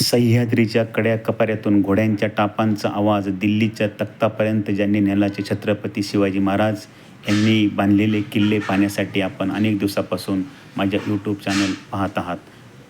सह्याद्रीच्या कड्या कपाऱ्यातून घोड्यांच्या टापांचा आवाज दिल्लीच्या तख्तापर्यंत ज्यांनी नेलाचे छत्रपती शिवाजी महाराज यांनी बांधलेले किल्ले पाहण्यासाठी आपण अनेक दिवसापासून माझ्या यूट्यूब चॅनल पाहत आहात.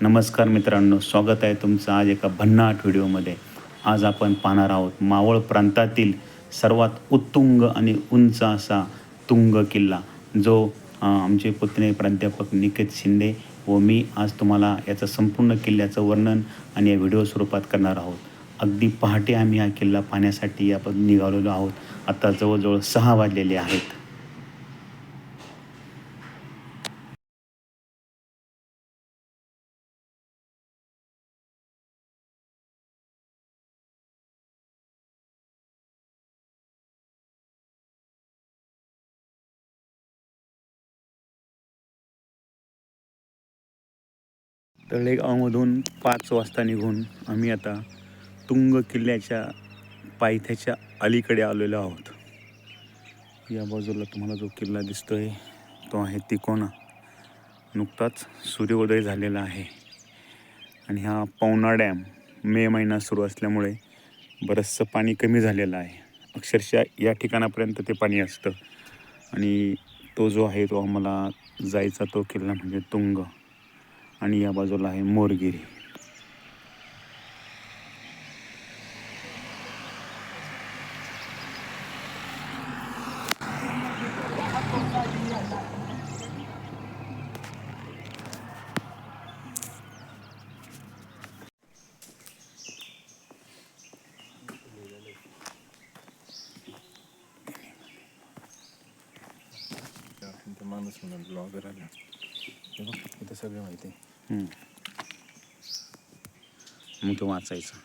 नमस्कार मित्रांनो स्वागत आहे तुमचं आज एका भन्नाट व्हिडिओमध्ये. आज आपण पाहणार आहोत मावळ प्रांतातील सर्वात उत्तुंग आणि उंच असा तुंग किल्ला जो आमचे पुतणे प्राध्यापक निकेत शिंदे व मी आज तुम्हाला याचं संपूर्ण किल्ल्याचं वर्णन आणि या व्हिडिओ स्वरूपात करणार आहोत. अगदी पहाटे आम्ही हा किल्ला पाहण्यासाठी आपण निघालेलो आहोत. आता जवळजवळ सहा वाजलेले आहेत. तळेगावमधून पाच वाजता निघून आम्ही आता तुंग किल्ल्याच्या पायथ्याच्या अलीकडे आलेलो आहोत. या बाजूला तुम्हाला जो किल्ला दिसतोय तो आहे तिकोना. नुकताच सूर्योदय झालेला आहे. आणि हा पवना डॅम मे महिना सुरू असल्यामुळे बरंचसं पाणी कमी झालेलं आहे. अक्षरशः या ठिकाणापर्यंत ते पाणी असतं. आणि तो जो आहे तो आम्हाला जायचा तो किल्ला म्हणजे तुंग. आणि या बाजूला आहे मोरगिरी माणूस म्हणून ब्लॉगर आला इथं सगळं माहिती आहे. हम्म. मग तो वाचायचा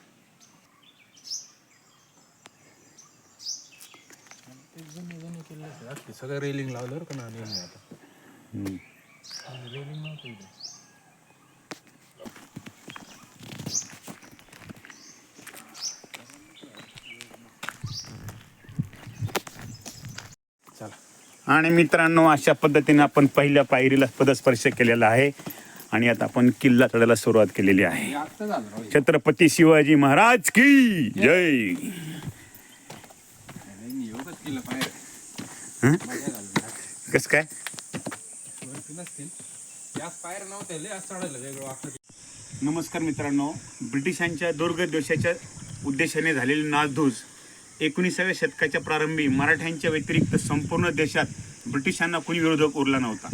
सगळं रेलिंग का ना आणि आता. रेलिंग नव्हतं इथे. आणि मित्रांनो अशा पद्धतीने आपण पहिल्या पायरीला पदस्पर्श केलेला आहे. आणि आता आपण किल्ला चढायला सुरुवात केलेली आहे. छत्रपती शिवाजी महाराज की जय. कस कसं काय? नमस्कार मित्रांनो. ब्रिटिशांच्या दुर्गदोषाच्या उद्देशाने झालेली नासधूस एकोणीसाव्या शतकाच्या प्रारंभी मराठ्यांच्या व्यतिरिक्त संपूर्ण देशात ब्रिटिशांना कोणी विरोधक उरला नव्हता.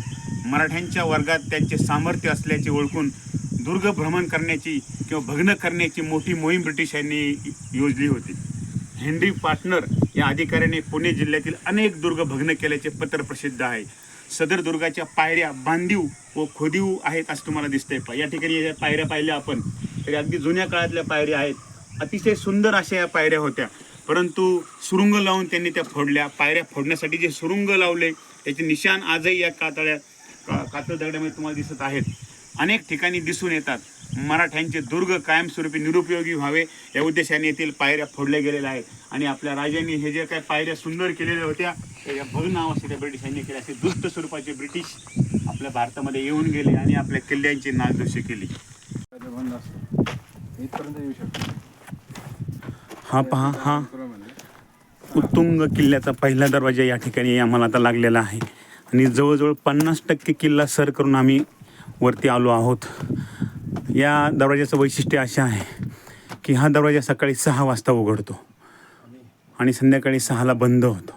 मराठ्यांच्या वर्गात त्यांचे सामर्थ्य असल्याचे ओळखून दुर्ग भ्रमण करण्याची किंवा भग्न करण्याची मोठी मोहीम ब्रिटिशांनी योजली होती. हेनरी पार्टनर या अधिकाऱ्याने पुणे जिल्ह्यातील अनेक दुर्ग भग्न केल्याचे पत्र प्रसिद्ध आहे. सदर दुर्गाच्या पायऱ्या बांधीव व खोदीव आहेत असं तुम्हाला दिसतंय. पा या ठिकाणी या पायऱ्या पाहिल्या आपण. तरी अगदी जुन्या काळातल्या पायऱ्या आहेत. अतिशय सुंदर अशा या पायऱ्या होत्या. परंतु सुरुंग लावून त्यांनी त्या फोडल्या. पायऱ्या फोडण्यासाठी जे सुरुंग लावले त्याचे निशाण आजही या कातळ्या कातळ दगडामध्ये तुम्हाला दिसत आहेत. अनेक ठिकाणी दिसून येतात. मराठ्यांचे दुर्ग कायमस्वरूपी निरुपयोगी व्हावे या उद्देशाने येथील पायऱ्या फोडल्या गेलेल्या आहेत. आणि आपल्या राजांनी हे जे काही पायऱ्या सुंदर केलेल्या होत्या त्या या भग्न अवस्थेच्या ब्रिटिशांनी केल्या असे दुष्ट स्वरूपाचे ब्रिटिश आपल्या भारतामध्ये येऊन गेले आणि आपल्या किल्ल्यांची नागदोषी केली. येऊ शकतो हा पहा हा. उत्तुंग किल्ल्याचा पहिला दरवाजा या ठिकाणी आम्हाला आता लागलेला आहे. आणि जवळजवळ पन्नास टक्के किल्ला सर करून आम्ही वरती आलो आहोत. या दरवाजाचं वैशिष्ट्य असे आहे की हा दरवाजा सकाळी सहा वाजता उघडतो आणि संध्याकाळी सहाला बंद होतो.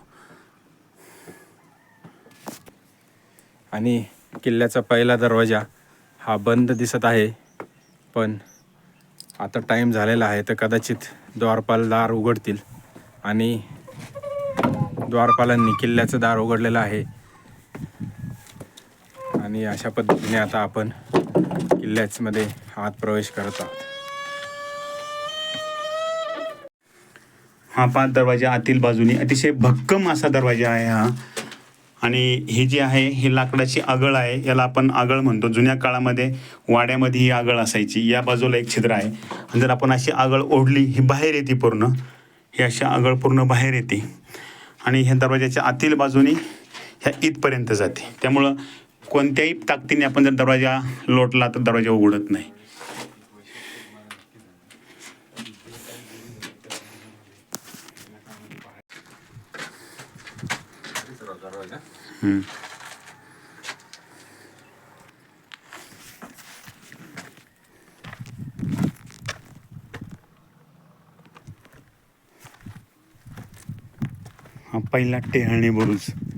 आणि किल्ल्याचा पहिला दरवाजा हा बंद दिसत आहे पण आता टाईम झालेला आहे तर कदाचित द्वारपाल दार उघडतील आणि द्वारपालांनी किल्ल्याचं दार उघडलेलं आहे. आणि अशा पद्धतीने आता आपण किल्ल्याचमध्ये आत प्रवेश करत आहोत. हा पाच दरवाजा आतील बाजूनी अतिशय भक्कम असा दरवाजा आहे हा. आणि हे जे आहे हे लाकडाची आगळ आहे. याला आपण आगळ म्हणतो. जुन्या काळामध्ये वाड्यामध्ये ही आगळ असायची. या बाजूला एक छिद्र आहे. आणि जर आपण अशी आगळ ओढली ही बाहेर येते पूर्ण. ही अशी आगळ पूर्ण बाहेर येते. आणि ह्या दरवाजाच्या आतील बाजूनी ह्या इथपर्यंत जाते. त्यामुळं कोणत्याही ताकदीने आपण जर दरवाजा लोटला तर दरवाजा उघडत नाही. पहिला टेहाणी बरोबर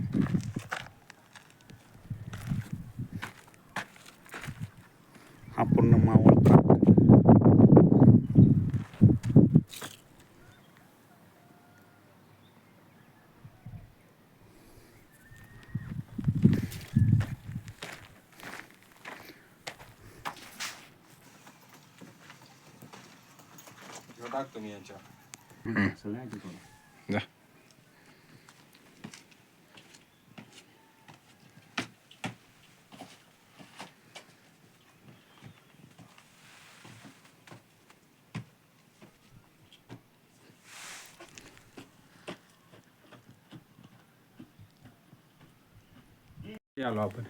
आलो आपण.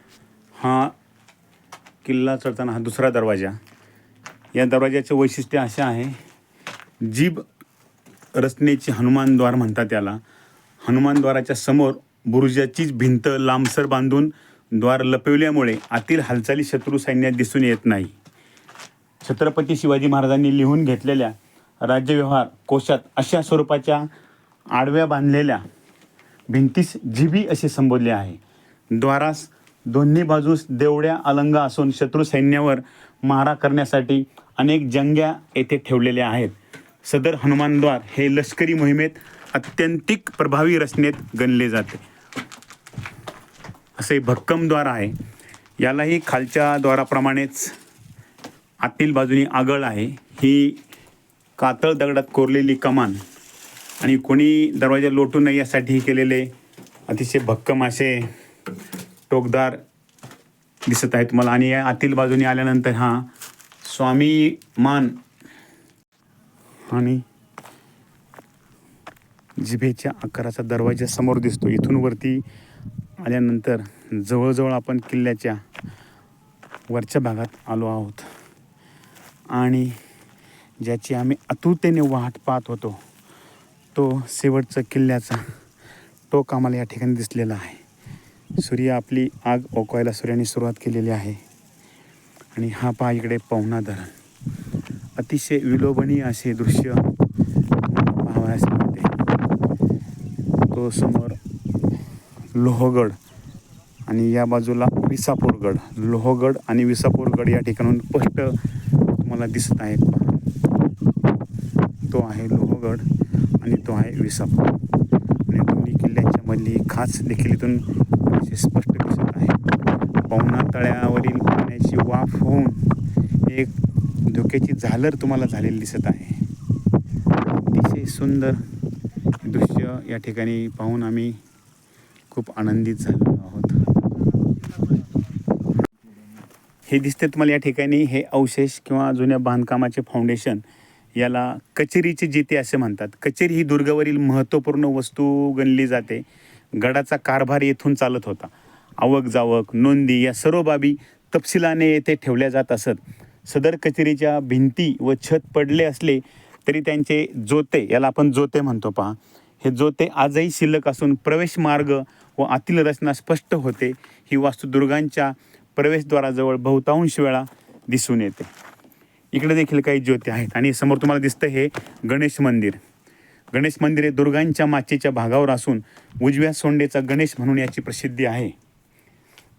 हा किल्ला चढताना हा दुसरा दरवाजा. या दरवाज्याचं वैशिष्ट्य असे आहे जीभ रचनेचे हनुमानद्वार म्हणतात त्याला. हनुमानद्वाराच्या समोर बुरुजाचीच भिंत लांबसर बांधून द्वार लपविल्यामुळे आतील हालचाली शत्रू सैन्यात दिसून येत नाही. छत्रपती शिवाजी महाराजांनी लिहून घेतलेल्या राज्यव्यवहार कोशात अशा स्वरूपाच्या आडव्या बांधलेल्या भिंतीस जिबी असे संबोधले आहे. द्वारास दोन्ही बाजूस देवड्या अलंग असून शत्रू सैन्यावर मारा करण्यासाठी अनेक जंग्या येथे ठेवलेल्या आहेत. सदर हनुमानद्वार हे लष्करी मोहिमेत अत्यंतिक प्रभावी रचनेत गणले जाते. असे भक्कम द्वार आहे. यालाही खालच्या द्वाराप्रमाणेच आतील बाजूनी आगळ आहे. ही कातळ दगडात कोरलेली कमान आणि कोणी दरवाजा लोटू नये यासाठी केलेले अतिशय भक्कम असे टोकदार दिसत आहे तुम्हाला. आणि या आतील बाजूने आल्यानंतर हा स्वामी मान आणि जिभेच्या आकाराचा दरवाजा समोर दिसतो. इथून वरती आल्यानंतर जवळजवळ आपण किल्ल्याच्या वरच्या भागात आलो आहोत. आणि ज्याची आम्ही आतुरतेने वाट पाहत होतो तो शेवटचा किल्ल्याचा टोक आम्हाला या ठिकाणी दिसलेला आहे. सूर्य आपली आग ओकवायला सूर्याने सुरुवात केलेली आहे. आणि हा पहा इकडे पवना धरण अतिशय विलोभनीय असे दृश्य पाहावयास मिळते. तो समोर लोहगड आणि या बाजूला विसापूरगड. लोहगड आणि विसापूरगड या ठिकाणून स्पष्ट तुम्हाला दिसत आहेत तो आहे लोहगड आणि तो आहे विसापूर. आणि दोन्ही किल्ल्यांच्या मधली खाच देखील इथून असे स्पष्ट दिसत आहे पवना तळ्यावरील पाण्याची वाफ होऊन एक धोक्याची झालर तुम्हाला झालेली दिसत आहे. अतिशय सुंदर दृश्य या ठिकाणी पाहून आम्ही खूप आनंदित झालो आहोत. हे दिसते तुम्हाला या ठिकाणी हे अवशेष किंवा जुन्या बांधकामाचे फाउंडेशन याला कचेरीचे जिते असे म्हणतात. कचेरी ही दुर्गावरील महत्त्वपूर्ण वस्तू गणली जाते. गडाचा कारभार येथून चालत होता. आवक जावक नोंदी या सर्व बाबी तपशिलाने येथे ठेवल्या जात असत. सदर कचेरीच्या भिंती व छत पडले असले तरी त्यांचे जोते याला आपण जोते म्हणतो पहा. हे जोते आजही शिल्लक असून प्रवेश मार्ग व आतील रचना स्पष्ट होते. ही वास्तुदुर्गांच्या प्रवेशद्वाराजवळ बहुतांश वेळा दिसून येते. इकडे देखील काही ज्योती आहेत आणि समोर तुम्हाला दिसतं हे गणेश मंदिर. गणेश मंदिर हे दुर्गांच्या माचेच्या भागावर असून उजव्या सोंडेचा गणेश म्हणून याची प्रसिद्धी आहे.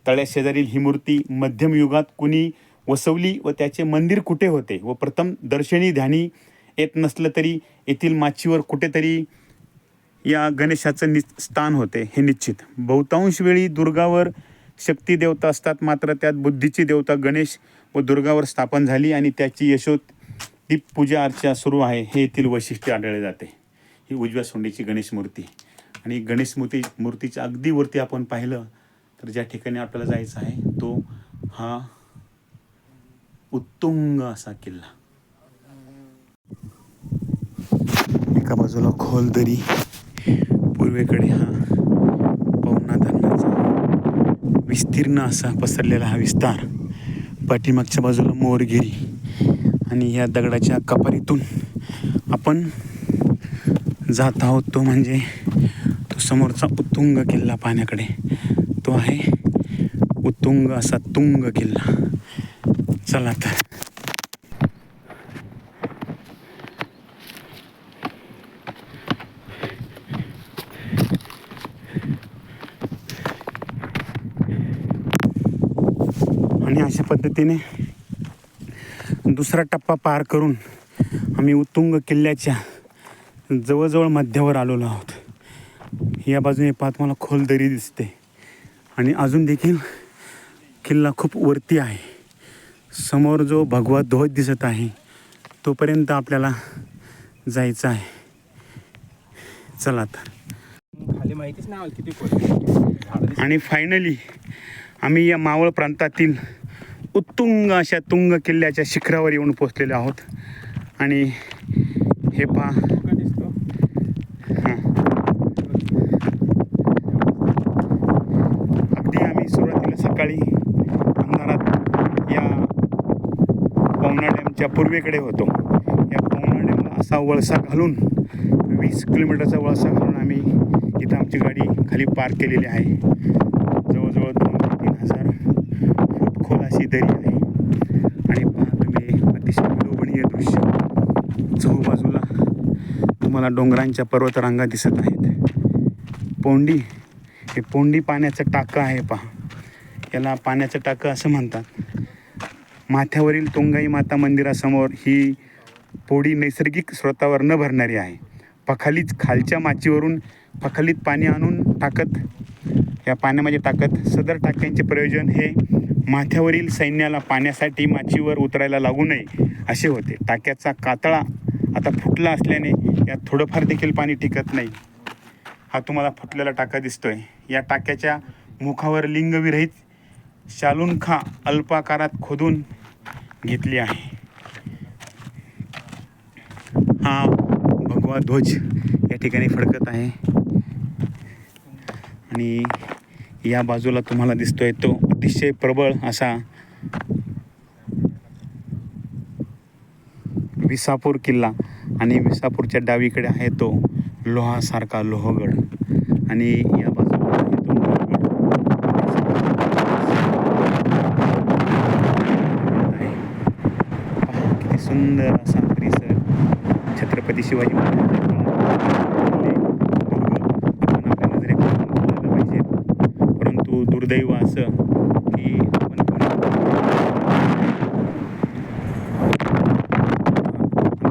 तळ्याशेजारील ही मूर्ती मध्यमयुगात कुणी वसवली व त्याचे मंदिर कुठे होते व प्रथम दर्शनी ध्यानी येत नसलं तरी येथील माचीवर कुठेतरी या गणेशाचं नि स्थान होते हे निश्चित. बहुतांश वेळी दुर्गावर शक्ती देवता असतात मात्र त्यात बुद्धीची देवता गणेश व दुर्गावर स्थापन झाली आणि त्याची यशोत ही पूजा अर्चा सुरू आहे हे येथील वैशिष्ट्य आढळले जाते. ही उजव्या सोंडीची गणेश मूर्ती. आणि गणेश मूर्ती मूर्तीच्या अगदी वरती आपण पाहिलं तर ज्या ठिकाणी आपल्याला जायचं आहे तो हा उत्तुंग असा किल्ला. एका बाजूला खोल दरी पूर्वेकडे हा पवना धरणाचा विस्तीर्ण असा पसरलेला हा विस्तार. पाठीमागच्या बाजूला मोरगिरी आणि या दगडाच्या कपारीतून आपण जात आहोत तो म्हणजे तो समोरचा उत्तुंग किल्ला पाहण्याकडे. तो आहे उत्तुंग असा तुंग किल्ला. चला तर. आणि अशा पद्धतीने दुसरा टप्पा पार करून आम्ही उत्तुंग किल्ल्याच्या जवळजवळ मध्यावर आलेलो आहोत. या बाजूने पाहत मला खोल दरी दिसते. आणि अजून देखील किल्ला खूप वरती आहे. समोर जो भगवा ध्वज दिसत आहे तोपर्यंत आपल्याला जायचं आहे. चला तर खाली माहितीच नाही किती आणि फायनली आम्ही या मावळ प्रांतातील उत्तुंग अशा तुंग किल्ल्याच्या शिखरावर येऊन पोचलेलो आहोत. आणि हे पहा का दिसतो हां अगदी आम्ही सुरुवातीला सकाळी अंधारात या पवना डॅमच्या पूर्वेकडे होतो. या पवना डॅमला असा वळसा घालून वीस किलोमीटरचा वळसा घालून आम्ही इथं आमची गाडी खाली पार्क केलेली आहे. जवळजवळ दोन तीन हजार फूट खोल अशी दरी आहे. आणि पहा तुम्ही अतिशय विलोभनीय दृश्य. चहूबाजूला तुम्हाला डोंगरांच्या पर्वतरांगा दिसत आहेत. पोंडी हे पोंडी पाण्याचं टाकं आहे पहा. याला पाण्याचं टाकं असं म्हणतात. माथ्यावरील तुंगाई माता मंदिरासमोर ही पोडी नैसर्गिक स्रोतावर न भरणारी आहे. पखालीच खालच्या माचीवरून पखालीत पाणी आणून टाकत या पाण्यामध्ये टाकत सदर टाक्यांचे प्रयोजन हे माथ्यावरील सैन्याला पाण्यासाठी माचीवर उतरायला लागू नये असे होते. टाक्याचा कातळा आता फुटला असल्याने यात थोडंफार देखील पाणी टिकत नाही. हा तुम्हाला फुटलेला टाका दिसतोय. या टाक्याच्या मुखावर लिंगविरहित शालुनखा अल्पाकारात खोदून घेतली आहे. हा भगवा ध्वज या ठिकाणी फडकत आहे. आणि या बाजूला तुम्हाला दिसतोय तो अतिशय प्रबळ असा विसापूर किल्ला. आणि विसापूरच्या डावीकडे आहे तो लोहासारखा लोहगड. आणि या बाजूला आहे तो मोहगड. आहे. पहा किती सुंदर सर परिसर छत्रपती शिवाजी महाराज किल्ले, आपण आपल्या परंतु दुर्दैव असं की आपण तुम्ही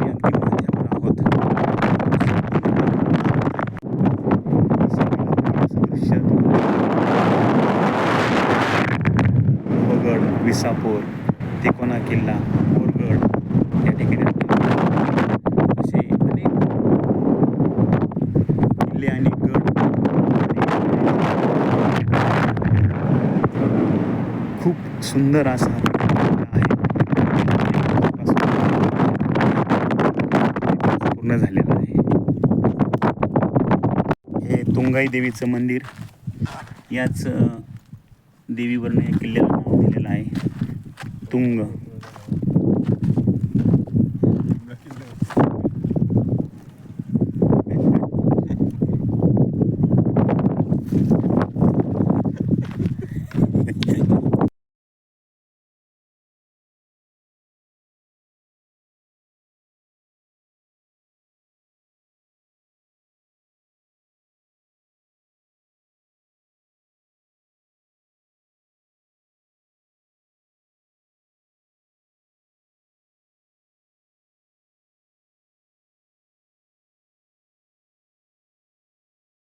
अगदी माझ्यावर आहोत असं दृश्य लोहगड विसापूर तिकोना किल्ला बोरगड या ठिकाणी आपण असे अनेक किल्ले आणि गड खूप सुंदर असा हा आहे. पूर्ण झालेला आहे. हे तुंगाई देवीचं मंदिर. याच देवीवरनं या किल्ल्याला नाव दिलेलं आहे. तुंग.